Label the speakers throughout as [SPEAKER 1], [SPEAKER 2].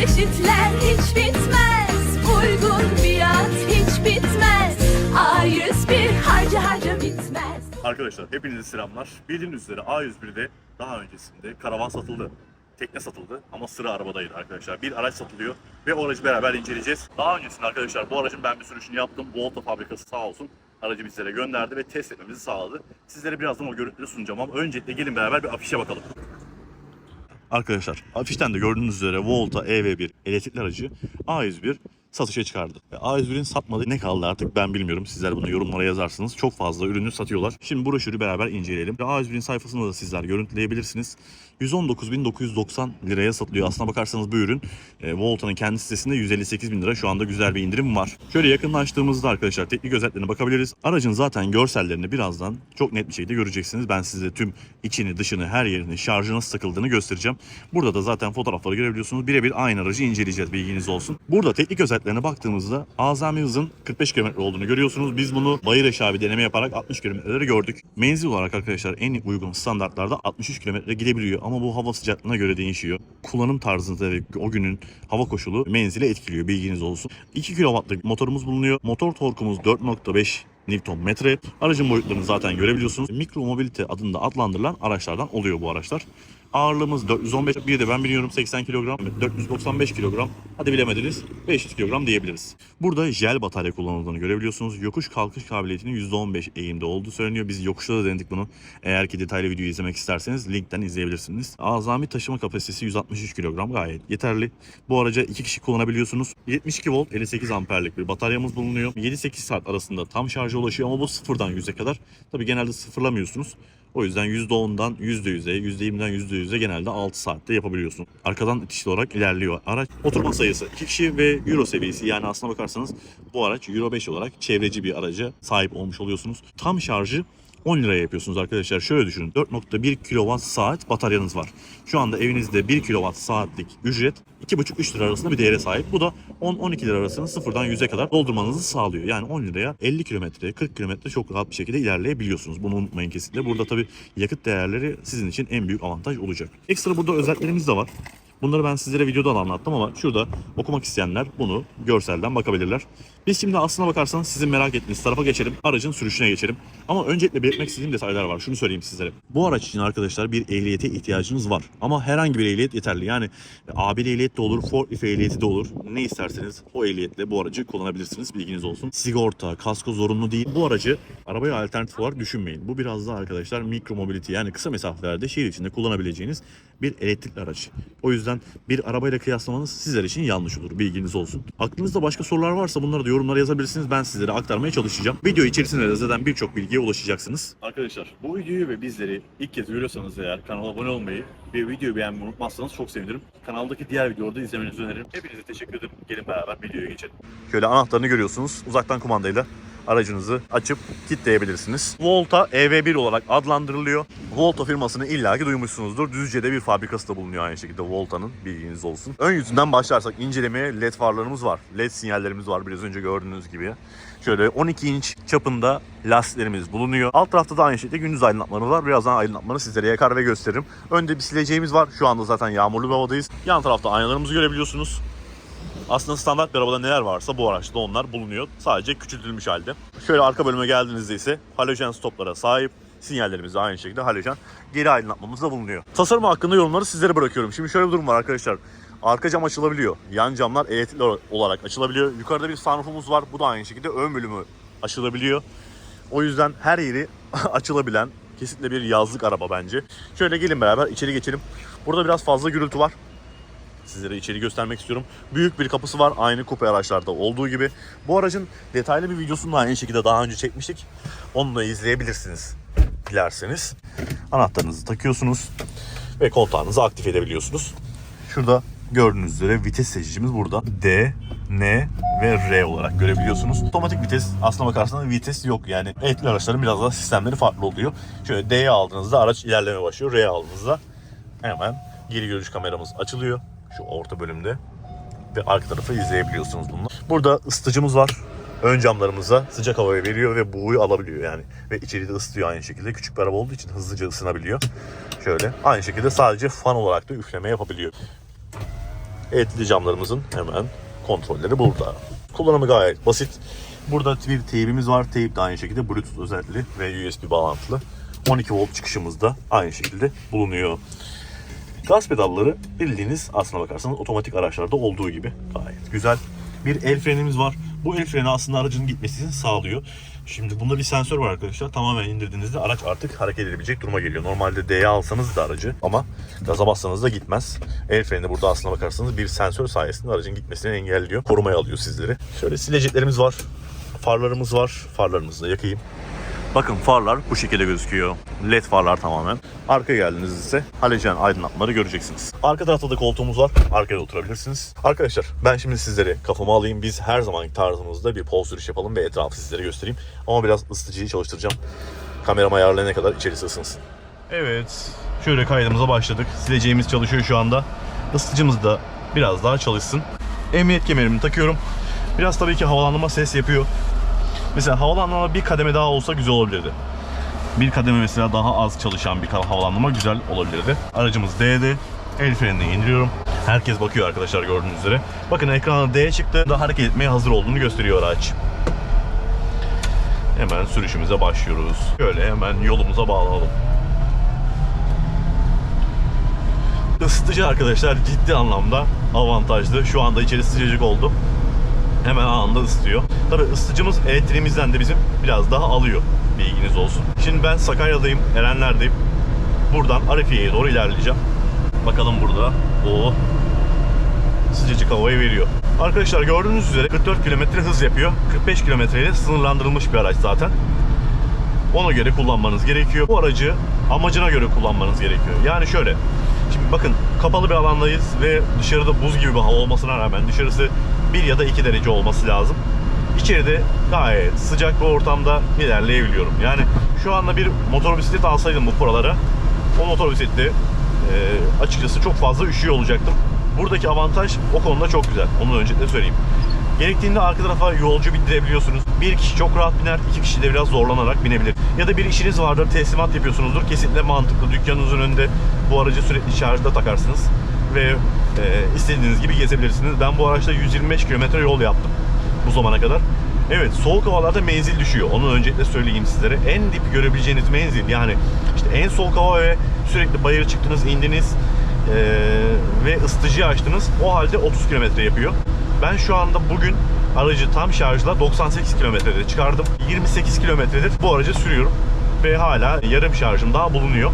[SPEAKER 1] çeşitler hiç bitmez Uygun fiyat hiç bitmez A101 harca harca bitmez
[SPEAKER 2] Arkadaşlar hepinize selamlar. Bildiğiniz üzere A101'de daha öncesinde karavan satıldı. Tekne satıldı ama sıra arabadaydı arkadaşlar. Bir araç satılıyor ve o aracı beraber inceleyeceğiz. Daha öncesinde arkadaşlar bu aracın ben bir sürüşünü yaptım. Volta fabrikası sağ olsun aracı bizlere gönderdi ve test etmemizi sağladı. Sizlere birazdan o görüntüleri sunacağım ama öncelikle gelin beraber bir afişe bakalım. Arkadaşlar afişten de gördüğünüz üzere Volta EV1 elektrikli aracı A101 satışa çıkardı. Ve A101'in satmadığı ne kaldı artık ben bilmiyorum. Sizler bunu yorumlara yazarsınız. Çok fazla ürünü satıyorlar. Şimdi broşürü beraber inceleyelim. Ve A101'in sayfasında da sizler görüntüleyebilirsiniz. 119.990 liraya satılıyor. Aslına bakarsanız bu ürün e, Volta'nın kendi sitesinde 158 bin lira. Şu anda güzel bir indirim var. Şöyle yakınlaştığımızda arkadaşlar teknik özetlerine bakabiliriz. Aracın zaten görsellerini birazdan çok net bir şekilde göreceksiniz. Ben size tüm içini, dışını, her yerini, şarjı nasıl takıldığını göstereceğim. Burada da zaten fotoğrafları görebiliyorsunuz. Birebir aynı aracı inceleyeceğiz bilginiz olsun. Burada teknik özetlerine baktığımızda azami hızın 45 km olduğunu görüyorsunuz. Biz bunu bayır aşağı bir deneme yaparak 60 kilometreleri gördük. Menzil olarak arkadaşlar en uygun standartlarda 63 kilometre gidebiliyor ama bu hava sıcaklığına göre değişiyor. Kullanım tarzında ve o günün hava koşulu menzile etkiliyor bilginiz olsun. 2 kW'lık motorumuz bulunuyor. Motor torkumuz 4.5 Newton metre. Aracın boyutlarını zaten görebiliyorsunuz. Mikro mobilite adında adlandırılan araçlardan oluyor bu araçlar. Ağırlığımız 415, bir de ben biliyorum 80 kilogram, 495 kilogram. Hadi bilemediniz 500 kilogram diyebiliriz. Burada jel batarya kullanıldığını görebiliyorsunuz. Yokuş kalkış kabiliyetinin %15 eğimde olduğu söyleniyor. Biz yokuşta da denedik bunu. Eğer ki detaylı videoyu izlemek isterseniz linkten izleyebilirsiniz. Azami taşıma kapasitesi 163 kilogram gayet yeterli. Bu araca iki kişi kullanabiliyorsunuz. 72 volt 58 amperlik bir bataryamız bulunuyor. 7-8 saat arasında tam şarja ulaşıyor ama bu sıfırdan 100'e kadar. Tabi genelde sıfırlamıyorsunuz. O yüzden %10'dan %100'e, %20'den %100'e genelde 6 saatte yapabiliyorsun. Arkadan itişli olarak ilerliyor. Araç oturma sayısı 2 kişi ve Euro seviyesi yani aslına bakarsanız bu araç Euro 5 olarak çevreci bir araca sahip olmuş oluyorsunuz. Tam şarjı 10 liraya yapıyorsunuz arkadaşlar. Şöyle düşünün. 4.1 kWh saat bataryanız var. Şu anda evinizde 1 kWh saatlik ücret 2,5-3 lira arasında bir değere sahip. Bu da 10-12 lira arasını sıfırdan 100'e kadar doldurmanızı sağlıyor. Yani 10 liraya 50 kilometre, 40 kilometre çok rahat bir şekilde ilerleyebiliyorsunuz. Bunu unutmayın kesinlikle. Burada tabii yakıt değerleri sizin için en büyük avantaj olacak. Ekstra burada özelliklerimiz de var. Bunları ben sizlere videodan anlattım ama şurada okumak isteyenler bunu görselden bakabilirler. Biz şimdi aslına bakarsanız sizin merak ettiğiniz tarafa geçelim. Aracın sürüşüne geçelim. Ama öncelikle belirtmek istediğim detaylar var. Şunu söyleyeyim sizlere. Bu araç için arkadaşlar bir ehliyete ihtiyacınız var. Ama herhangi bir ehliyet yeterli. Yani A1 ehliyet de olur, forklift ehliyeti de olur. Ne isterseniz o ehliyetle bu aracı kullanabilirsiniz. Bilginiz olsun. Sigorta, kasko zorunlu değil. Bu aracı arabaya alternatif olarak düşünmeyin. Bu biraz daha arkadaşlar mikro mobility yani kısa mesafelerde şehir içinde kullanabileceğiniz bir elektrikli araç. O yüzden bir arabayla kıyaslamanız sizler için yanlış olur. Bilginiz olsun. Aklınızda başka sorular varsa bunları da yorumlara yazabilirsiniz. Ben sizlere aktarmaya çalışacağım. Video içerisinde de zaten birçok bilgiye ulaşacaksınız. Arkadaşlar bu videoyu ve bizleri ilk kez görüyorsanız eğer kanala abone olmayı ve videoyu beğenmeyi unutmazsanız çok sevinirim. Kanaldaki diğer videoları da izlemenizi öneririm. Hepinize teşekkür ederim. Gelin beraber videoya geçelim. Şöyle anahtarını görüyorsunuz. Uzaktan kumandayla aracınızı açıp kilitleyebilirsiniz. Volta EV1 olarak adlandırılıyor. Volta firmasını illaki duymuşsunuzdur. Düzce'de bir fabrikası da bulunuyor aynı şekilde Volta'nın bilginiz olsun. Ön yüzünden başlarsak incelemeye led farlarımız var. Led sinyallerimiz var biraz önce gördüğünüz gibi. Şöyle 12 inç çapında lastiklerimiz bulunuyor. Alt tarafta da aynı şekilde gündüz aydınlatmaları var. Birazdan aydınlatmaları sizlere yakar ve gösteririm. Önde bir sileceğimiz var. Şu anda zaten yağmurlu bir havadayız. Yan tarafta aynalarımızı görebiliyorsunuz. Aslında standart bir arabada neler varsa bu araçta onlar bulunuyor. Sadece küçültülmüş halde. Şöyle arka bölüme geldiğinizde ise halojen stoplara sahip. Sinyallerimiz de aynı şekilde halojen. Geri aydınlatmamız da bulunuyor. Tasarım hakkında yorumları sizlere bırakıyorum. Şimdi şöyle bir durum var arkadaşlar. Arka cam açılabiliyor. Yan camlar elektrikli olarak açılabiliyor. Yukarıda bir sunroofumuz var. Bu da aynı şekilde ön bölümü açılabiliyor. O yüzden her yeri açılabilen kesinlikle bir yazlık araba bence. Şöyle gelin beraber içeri geçelim. Burada biraz fazla gürültü var sizlere içeri göstermek istiyorum. Büyük bir kapısı var aynı kupe araçlarda olduğu gibi. Bu aracın detaylı bir videosunu da aynı şekilde daha önce çekmiştik. Onu da izleyebilirsiniz dilerseniz. Anahtarınızı takıyorsunuz ve kontağınızı aktif edebiliyorsunuz. Şurada gördüğünüz üzere vites seçicimiz burada. D, N ve R olarak görebiliyorsunuz. Otomatik vites aslına bakarsanız vites yok yani. Elektrikli araçların biraz daha sistemleri farklı oluyor. Şöyle D'ye aldığınızda araç ilerleme başlıyor. R'ye aldığınızda hemen geri görüş kameramız açılıyor şu orta bölümde ve arka tarafı izleyebiliyorsunuz bunu. Burada ısıtıcımız var. Ön camlarımıza sıcak havayı veriyor ve buğuyu alabiliyor yani. Ve içeride ısıtıyor aynı şekilde. Küçük bir araba olduğu için hızlıca ısınabiliyor. Şöyle. Aynı şekilde sadece fan olarak da üfleme yapabiliyor. Eğitimli camlarımızın hemen kontrolleri burada. Kullanımı gayet basit. Burada bir teybimiz var. Teyip de aynı şekilde Bluetooth özellikli ve USB bağlantılı. 12 volt çıkışımız da aynı şekilde bulunuyor. Gaz pedalları bildiğiniz aslına bakarsanız otomatik araçlarda olduğu gibi gayet güzel. Bir el frenimiz var. Bu el freni aslında aracın gitmesini sağlıyor. Şimdi bunda bir sensör var arkadaşlar. Tamamen indirdiğinizde araç artık hareket edebilecek duruma geliyor. Normalde D'ye alsanız da aracı ama gaza bassanız da gitmez. El freni burada aslına bakarsanız bir sensör sayesinde aracın gitmesini engelliyor. Korumaya alıyor sizleri. Şöyle sileceklerimiz var. Farlarımız var. Farlarımızı da yakayım. Bakın farlar bu şekilde gözüküyor. LED farlar tamamen. Arka geldiğinizde ise halojen aydınlatmaları göreceksiniz. Arka tarafta da koltuğumuz var. Arkaya oturabilirsiniz. Arkadaşlar ben şimdi sizleri kafama alayım. Biz her zamanki tarzımızda bir pol sürüş yapalım ve etrafı sizlere göstereyim. Ama biraz ısıtıcıyı çalıştıracağım. Kameram ayarlayana kadar içerisi ısınsın. Evet. Şöyle kaydımıza başladık. Sileceğimiz çalışıyor şu anda. Isıtıcımız da biraz daha çalışsın. Emniyet kemerimi takıyorum. Biraz tabii ki havalandırma ses yapıyor. Mesela havalandırma bir kademe daha olsa güzel olabilirdi. Bir kademe mesela daha az çalışan bir havalandırma güzel olabilirdi. Aracımız D'de. El frenini indiriyorum. Herkes bakıyor arkadaşlar gördüğünüz üzere. Bakın ekrana D çıktı. Da hareket etmeye hazır olduğunu gösteriyor araç. Hemen sürüşümüze başlıyoruz. Şöyle hemen yolumuza bağlanalım. Isıtıcı arkadaşlar ciddi anlamda avantajlı. Şu anda içeri sıcacık oldu. Hemen anında ısıtıyor. Tabi ısıtıcımız elektriğimizden de bizim biraz daha alıyor. Bilginiz olsun. Şimdi ben Sakarya'dayım, Erenler'deyim. Buradan Arifiye'ye doğru ilerleyeceğim. Bakalım burada. O sıcacık havayı veriyor. Arkadaşlar gördüğünüz üzere 44 km hız yapıyor. 45 km ile sınırlandırılmış bir araç zaten. Ona göre kullanmanız gerekiyor. Bu aracı amacına göre kullanmanız gerekiyor. Yani şöyle. Şimdi bakın kapalı bir alandayız ve dışarıda buz gibi bir hava olmasına rağmen dışarısı 1 ya da 2 derece olması lazım. İçeride gayet sıcak bir ortamda ilerleyebiliyorum. Yani şu anda bir motor bisiklet alsaydım bu buralara o motor bisiklette e, açıkçası çok fazla üşüyor olacaktım. Buradaki avantaj o konuda çok güzel. Onu öncelikle söyleyeyim. Gerektiğinde arka tarafa yolcu bindirebiliyorsunuz. Bir kişi çok rahat biner, iki kişi de biraz zorlanarak binebilir. Ya da bir işiniz vardır, teslimat yapıyorsunuzdur. Kesinlikle mantıklı. Dükkanınızın önünde bu aracı sürekli şarjda takarsınız. Ve e, istediğiniz gibi gezebilirsiniz. Ben bu araçta 125 kilometre yol yaptım bu zamana kadar. Evet soğuk havalarda menzil düşüyor. Onu öncelikle söyleyeyim sizlere. En dip görebileceğiniz menzil yani işte en soğuk hava ve sürekli bayıra çıktınız, indiniz ee, ve ısıtıcıyı açtınız. O halde 30 kilometre yapıyor. Ben şu anda bugün aracı tam şarjla 98 kilometrede çıkardım. 28 kilometredir bu aracı sürüyorum ve hala yarım şarjım daha bulunuyor.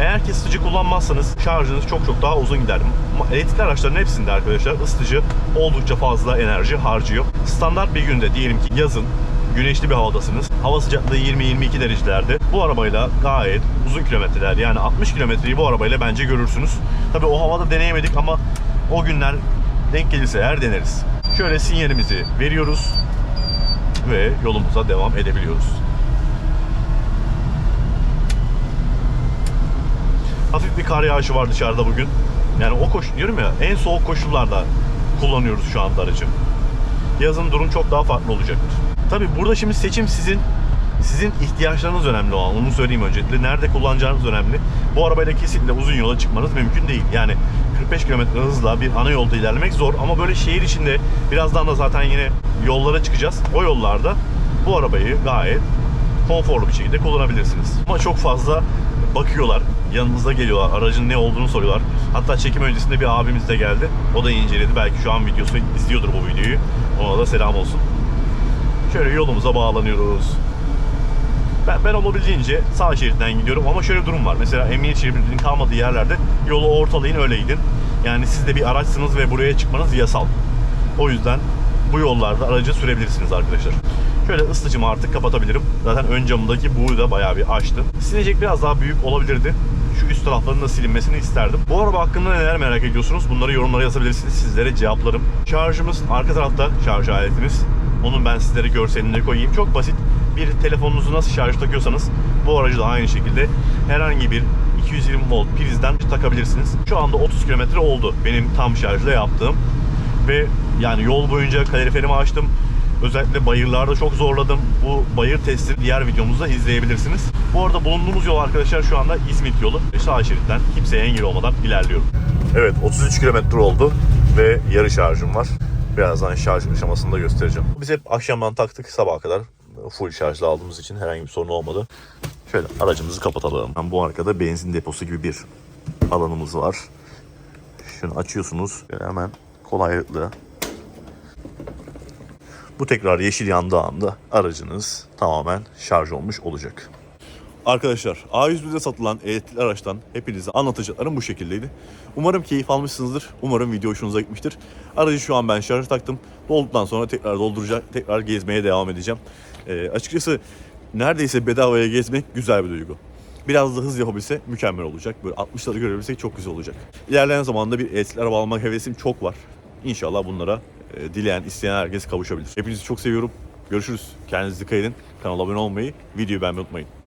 [SPEAKER 2] Eğer ki ısıtıcı kullanmazsanız şarjınız çok çok daha uzun gider. Elektrikli araçların hepsinde arkadaşlar ısıtıcı oldukça fazla enerji harcıyor. Standart bir günde diyelim ki yazın güneşli bir havadasınız. Hava sıcaklığı 20-22 derecelerde. Bu arabayla gayet uzun kilometreler yani 60 kilometreyi bu arabayla bence görürsünüz. Tabi o havada deneyemedik ama o günler denk gelirse eğer deneriz. Şöyle sinyalimizi veriyoruz ve yolumuza devam edebiliyoruz. Hafif bir kar yağışı var dışarıda bugün. Yani o koş diyorum ya en soğuk koşullarda kullanıyoruz şu anda aracı. Yazın durum çok daha farklı olacaktır. Tabi burada şimdi seçim sizin sizin ihtiyaçlarınız önemli olan. Onu söyleyeyim öncelikle. Nerede kullanacağınız önemli. Bu arabayla kesinlikle uzun yola çıkmanız mümkün değil. Yani 45 km hızla bir ana yolda ilerlemek zor ama böyle şehir içinde birazdan da zaten yine yollara çıkacağız. O yollarda bu arabayı gayet konforlu bir şekilde kullanabilirsiniz. Ama çok fazla bakıyorlar, yanınıza geliyorlar, aracın ne olduğunu soruyorlar. Hatta çekim öncesinde bir abimiz de geldi. O da inceledi. Belki şu an videosu izliyordur bu videoyu. Ona da selam olsun. Şöyle yolumuza bağlanıyoruz. Ben, ben olabildiğince sağ şeritten gidiyorum ama şöyle bir durum var. Mesela emniyet şeridinin kalmadığı yerlerde yolu ortalayın öyle gidin. Yani siz de bir araçsınız ve buraya çıkmanız yasal. O yüzden bu yollarda aracı sürebilirsiniz arkadaşlar. Şöyle ısıtıcımı artık kapatabilirim. Zaten ön camındaki buğu da bayağı bir açtı. Silecek biraz daha büyük olabilirdi. Şu üst tarafların da silinmesini isterdim. Bu araba hakkında neler merak ediyorsunuz? Bunları yorumlara yazabilirsiniz. Sizlere cevaplarım. Şarjımız arka tarafta şarj aletimiz. Onun ben sizlere görselini koyayım. Çok basit. Bir telefonunuzu nasıl şarj takıyorsanız bu aracı da aynı şekilde herhangi bir 220 volt prizden takabilirsiniz. Şu anda 30 kilometre oldu benim tam şarjla yaptığım. Ve yani yol boyunca kaloriferimi açtım. Özellikle bayırlarda çok zorladım. Bu bayır testini diğer videomuzda izleyebilirsiniz. Bu arada bulunduğumuz yol arkadaşlar şu anda İzmit yolu. Sağ şeritten kimseye engel olmadan ilerliyorum. Evet 33 kilometre oldu ve yarı şarjım var. Birazdan şarj aşamasını da göstereceğim. Biz hep akşamdan taktık sabaha kadar full şarjla aldığımız için herhangi bir sorun olmadı. Şöyle aracımızı kapatalım. Yani bu arkada benzin deposu gibi bir alanımız var. Şunu açıyorsunuz. Böyle hemen kolaylıkla. Bu tekrar yeşil yandığı anda aracınız tamamen şarj olmuş olacak. Arkadaşlar A101'de satılan elektrikli araçtan hepinize anlatacaklarım bu şekildeydi. Umarım keyif almışsınızdır. Umarım video hoşunuza gitmiştir. Aracı şu an ben şarja taktım. Dolduktan sonra tekrar dolduracak, tekrar gezmeye devam edeceğim. Ee, açıkçası neredeyse bedavaya gezmek güzel bir duygu. Biraz da hız yapabilse mükemmel olacak. Böyle 60'ları görebilsek çok güzel olacak. İlerleyen zamanda bir elektrikli araba almak hevesim çok var. İnşallah bunlara e, dileyen, isteyen herkes kavuşabilir. Hepinizi çok seviyorum. Görüşürüz. Kendinize dikkat edin. Kanala abone olmayı, videoyu beğenmeyi unutmayın.